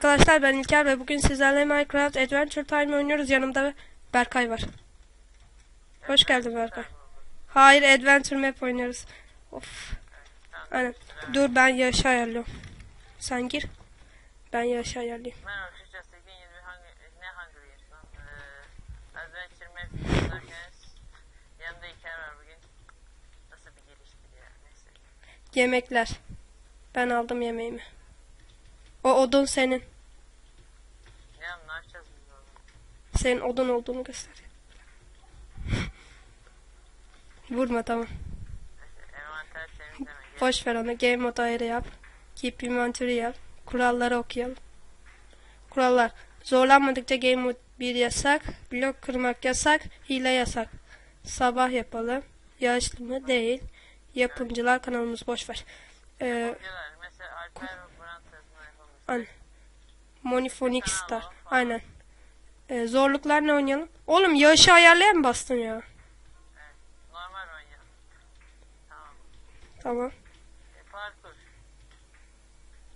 Arkadaşlar ben İlker ve bugün sizlerle Minecraft Adventure Time oynuyoruz. Yanımda Berkay var. Hoş geldin Berkay. Hayır Adventure Map oynuyoruz. Of. Aynen. Dur ben yaşı ayarlıyorum. Sen gir. Ben yaşı ayarlayayım. Neyse. Yemekler. Ben aldım yemeğimi. O odun senin. Yapacağız biz? Senin odun olduğunu göster. Vurma tamam. Boş ver onu. Game mode ayrı yap. Keep inventory yap. Kuralları okuyalım. Kurallar. Zorlanmadıkça game mode 1 yasak. Blok kırmak yasak. Hile yasak. Sabah yapalım. Yağışlı mı? Değil. Yapımcılar kanalımız boş ver. Ee. Aynen. Monifonic Star. Aynen. Ee, zorluklar ne oynayalım? Oğlum yağışı ayarlayan mı bastın ya? Evet, normal oynayalım. Tamam. Tamam. E, parkur.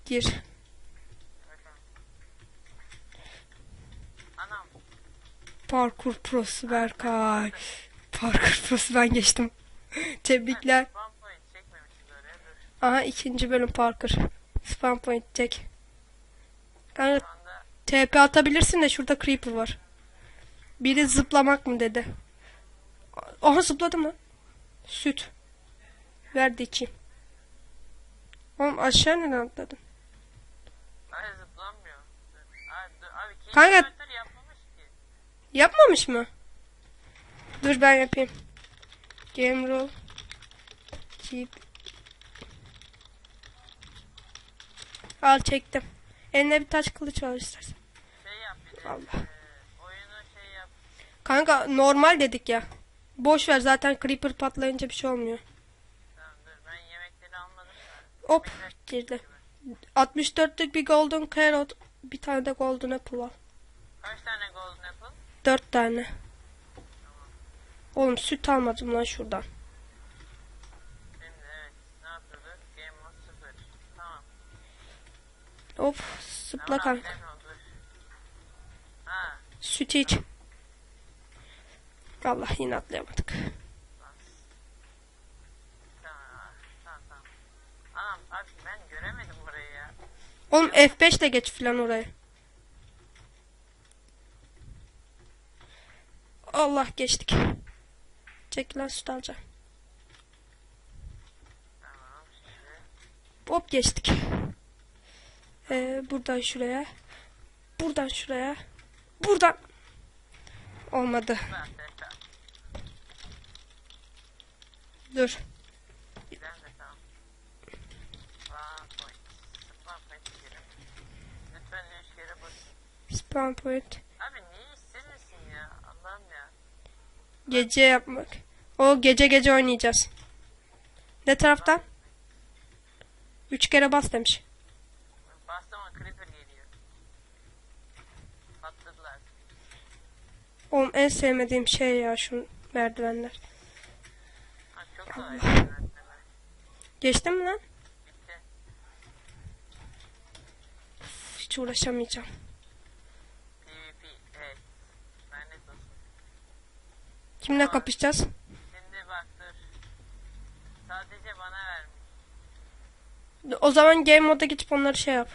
Gir. Anam. Parkur prosu Berkay. Parkur prosu ben geçtim. Tebrikler. Aha ikinci bölüm parkur. Spam point çek. Kanka TP atabilirsin de şurada creeper var. Biri zıplamak mı dedi. Aha zıpladım lan. Süt. Verdi içeyim. Oğlum aşağı neden atladın? Hayır zıplanmıyor. Abi, abi Kanka- yapmamış? Yapmamış mı? Dur ben yapayım. Game rule. Keep. Al çektim. Eline bir taş kılıç al istersen. Şey yap bir de. Allah. e, oyunu şey yap. Kanka normal dedik ya. Boş ver zaten creeper patlayınca bir şey olmuyor. Tamam dur ben yemekleri almadım da. Hop girdi. 64'lük bir golden carrot. Bir tane de golden apple al. Kaç tane golden apple? 4 tane. Oğlum süt almadım lan şuradan. Şimdi evet. Ne yapıyorduk? Game mode 0. Tamam. Hop zıpla kanka. Süt iç. Allah yine atlayamadık. Oğlum F5 de geç filan oraya. Allah geçtik. Çek lan süt alacağım. Hop geçtik. Ee, buradan şuraya. Buradan şuraya. Buradan. Olmadı. Dur. Spawn point. Abi niye işsiz misin ya? Allah'ım ya. Gece yapmak. O gece gece oynayacağız. Ne taraftan? Üç kere bas demiş. Bastım ama creeper geliyor. Patladılar. Oğlum en sevmediğim şey ya şu merdivenler. Geçtin mi lan? Hiç uğraşamayacağım. Kimle kapışacağız? Şimdi bak dur. Sadece bana vermiş. O zaman game moda gidip onları şey yap.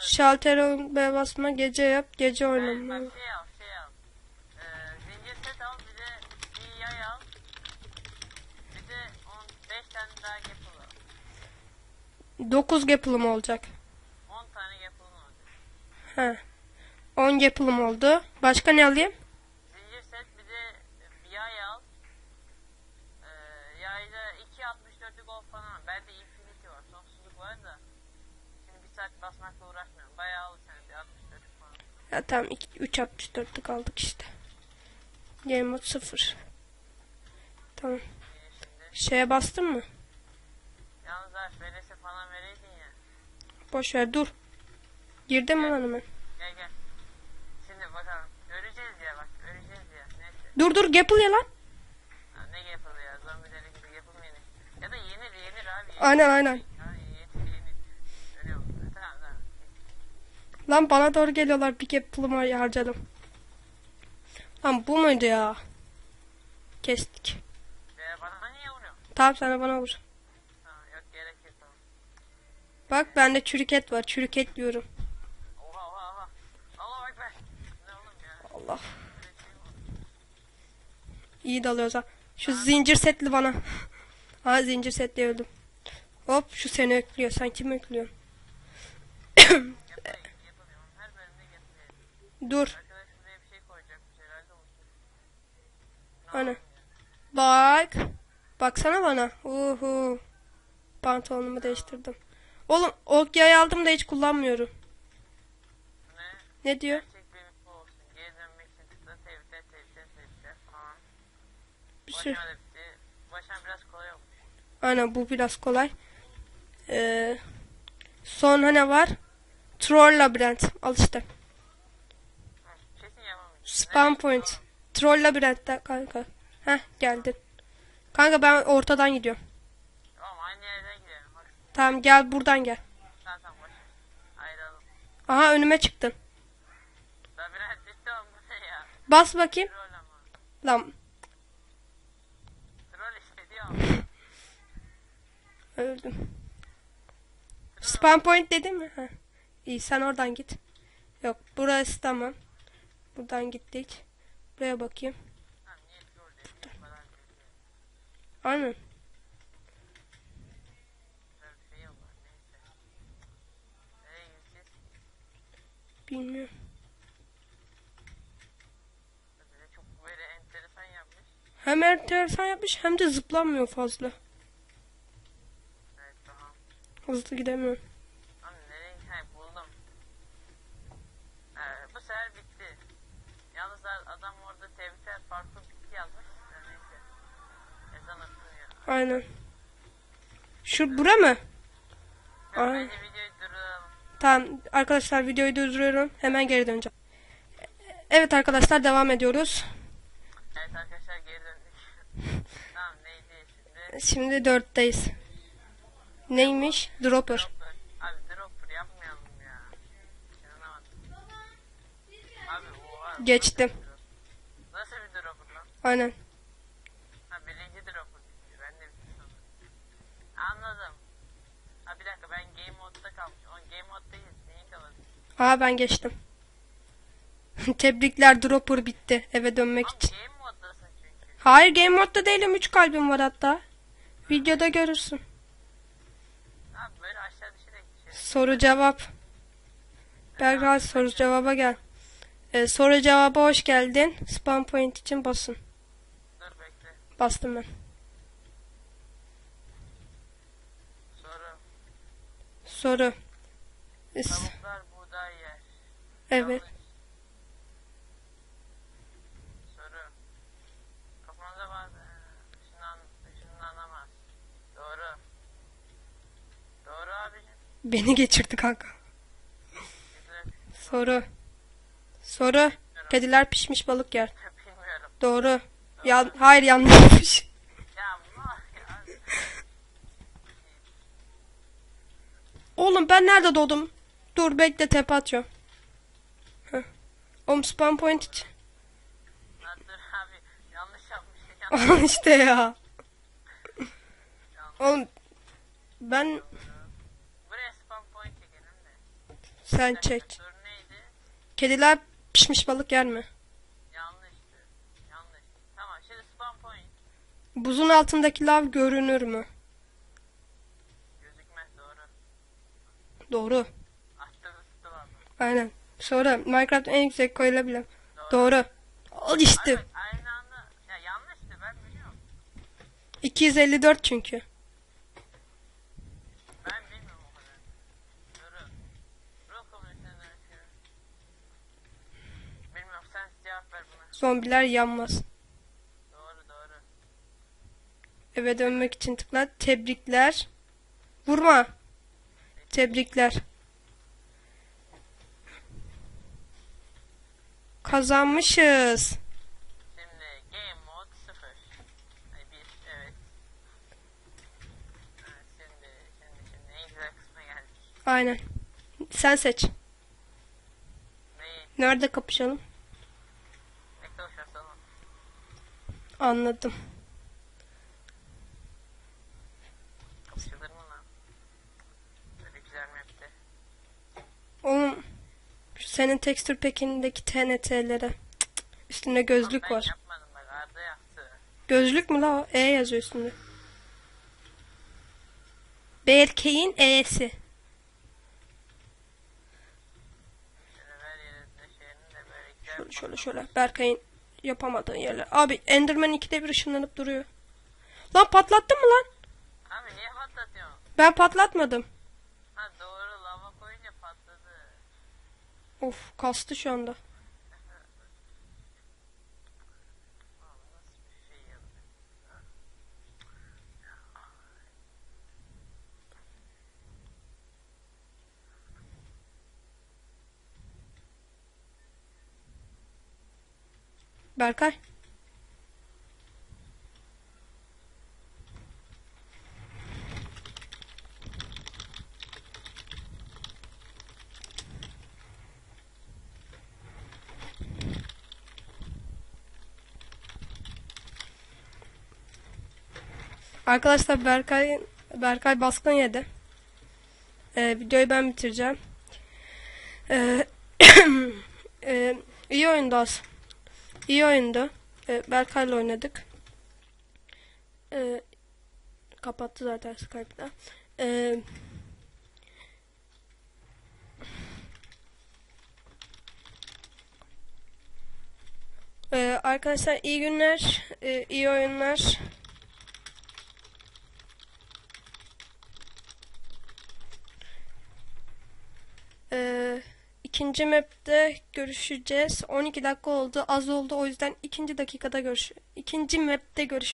Şalter B basma gece yap gece oynama. bak şey al şey al. Ee, zincir set al bir de bir yay al. Bir de 5 tane daha yapıl al. 9 yapılım olacak. 10 tane yapılın olacak. He. 10 yapılım oldu. Başka ne alayım? Zincir set bir de bir yay al. Ee, yayda 2.64'lük gol falan al. Bende infinity var. Sonsuzluk var da. Şimdi bir saat basmakla uğraşmıyorum. Bayağı al sen bir 64'lük falan. Ya tamam 3.64'lük aldık işte. Game mode 0. Tamam. Şeye bastın mı? Yalnız vereydin ya. Boş ver dur. Girdin mi lan hemen? Gel gel. Şimdi bakalım. Öleceğiz ya bak. Öleceğiz ya. Neyse. Dur dur Gapple ya lan. Ha, ne yapılır ya? Zombileri gibi yapılmayın. Ya da yenir yenir abi. Yenir. Aynen aynen. Yenir yenir. Lan bana doğru geliyorlar. Bir pulumu harcadım. Lan bu muydu ya? Kestik. Ve bana niye vuruyorsun? Tamam sana bana vur. Ha, yok gerek yok tamam. Bak bende çürük et var. Çürük et diyorum. Allah? İyi dalıyoruz ha. Şu zincir setli bana. Ha zincir setli öldüm. Hop şu seni öklüyor. Sen kimi öklüyorsun? Dur. Şey. Ana. Bak. Baksana bana. Uhu. Pantolonumu değiştirdim. Oğlum ok yay aldım da hiç kullanmıyorum. Ne? Ne diyor? Bir bitti. Başıma biraz kolay olmuş. Aynen bu biraz kolay. Ee, sonra ne var? Troll labirent. Al işte. Spam point. Troll labirentte kanka. Heh geldin. Kanka ben ortadan gidiyorum. Tamam aynı yerden gidelim. Bak Tamam gel buradan gel. boş. Ayrılalım. Aha önüme çıktın. Labirent bitti oğlum bu ne ya? Bas bakayım. Troll ama. Lan Troll işte diyor. öldüm. Spam point dedin mi? Heh. İyi sen oradan git. Yok burası tamam. Buradan gittik. Buraya bakayım. Değil. Aynen. Güzel bir şey olur. Neyse. Nereye gideceğiz? Bilmiyorum. Böyle çok böyle enteresan yapmış. Hem enteresan yapmış hem de zıplanmıyor fazla. Evet tamam. Hızlı gidemiyorum. Lan nereye? He buldum. Ee, bu sefer bitti. Yalnız adam orada tebrikler farklı bitti yazmış. Neyse. Ezan okunuyor. Aynen. Şu bura mı? Ya Ay. Bence videoyu duralım. Tamam arkadaşlar videoyu durduruyorum. Hemen geri döneceğim. Evet arkadaşlar devam ediyoruz. Evet arkadaşlar geri döndük. tamam neydi şimdi? Dörtteyiz. Neymiş? Dropper. Dropper. Abi dropper yapmayalım ya. İnanamadım. Abi oha. Geçtim. Nasıl bir dropper lan? Aynen. Ha birinci dropper. Ben de bilmiyorum. Anladım. Ha bir dakika ben game modda kalmışım. O game moddayız. Neyi kalalım? Aa ben geçtim. Tebrikler dropper bitti. Eve dönmek Ama için. game moddasın çünkü. Hayır game modda değilim. 3 kalbim var hatta. Videoda görürsün. Abi böyle aşağı düşerek. Soru cevap. Berkay soru cevaba gel. Ee, soru cevaba hoş geldin. Spam point için basın. Dur bekle. Bastım ben. Soru. Soru. Is- Tavuklar buğday yer. Evet. Yanlış. Beni geçirdi kanka. Soru. Soru. Kediler pişmiş balık yer. Doğru. Hayır. Ya ma ya. Oğlum ben nerede doğdum? Dur bekle tepe atıyorum. Heh. Oğlum point için. Yanlış. Yanlış. Al ya. yanlış. Oğlum ben Buraya spam point çekelim de. Sen çek. Kediler pişmiş balık yer mi? Yanlıştı. Yanlış. Tamam şimdi point. Buzun altındaki lav görünür mü? Gözükmez doğru. Doğru. Attığımız su var mı? Aynen. Sonra Minecraft en yüksek koyulabilen. Doğru. Al işte. Evet, aynı anda. Ya yanlıştı ben biliyorum. 254 çünkü. Ben bilmiyorum o kadar. Doğru. Ruh komünitesinden öğretiyorum. Bilmiyorum sen cevap ver buna. Zombiler yanmaz. Doğru doğru. Eve dönmek için tıkla. Tebrikler. Vurma. Tebrikler. Kazanmışız. Şimdi game mode 0. Hani bir evet. Evet şimdi şimdi şimdi en güzel kısma geldik. Aynen. Sen seç. Nerede kapışalım? Bekle o şartı alın. Anladım. Oğlum şu senin tekstür pekindeki TNT'lere üstünde gözlük ben var. yapmadım bak Arda yaptı. Gözlük mü la? E yazıyor üstünde. Berkay'in E'si. Şöyle şöyle şöyle. Berkay'ın yapamadığı yerler. Abi Enderman ikide bir ışınlanıp duruyor. Lan patlattın mı lan? Abi niye patlatıyorsun? Ben patlatmadım. Ha doğru lava koyunca patladı. Of kastı şu anda. Berkay. Arkadaşlar Berkay Berkay baskın yedi. Ee, videoyu ben bitireceğim. Ee, e, iyi oyundu aslında. İyi oyundu. Ee, Berkay'la oynadık. Ee, kapattı zaten Skype'da. Ee, arkadaşlar iyi günler, iyi oyunlar. Ee, ikinci map'te görüşeceğiz. 12 dakika oldu, az oldu. O yüzden ikinci dakikada görüş. İkinci map'te görüş.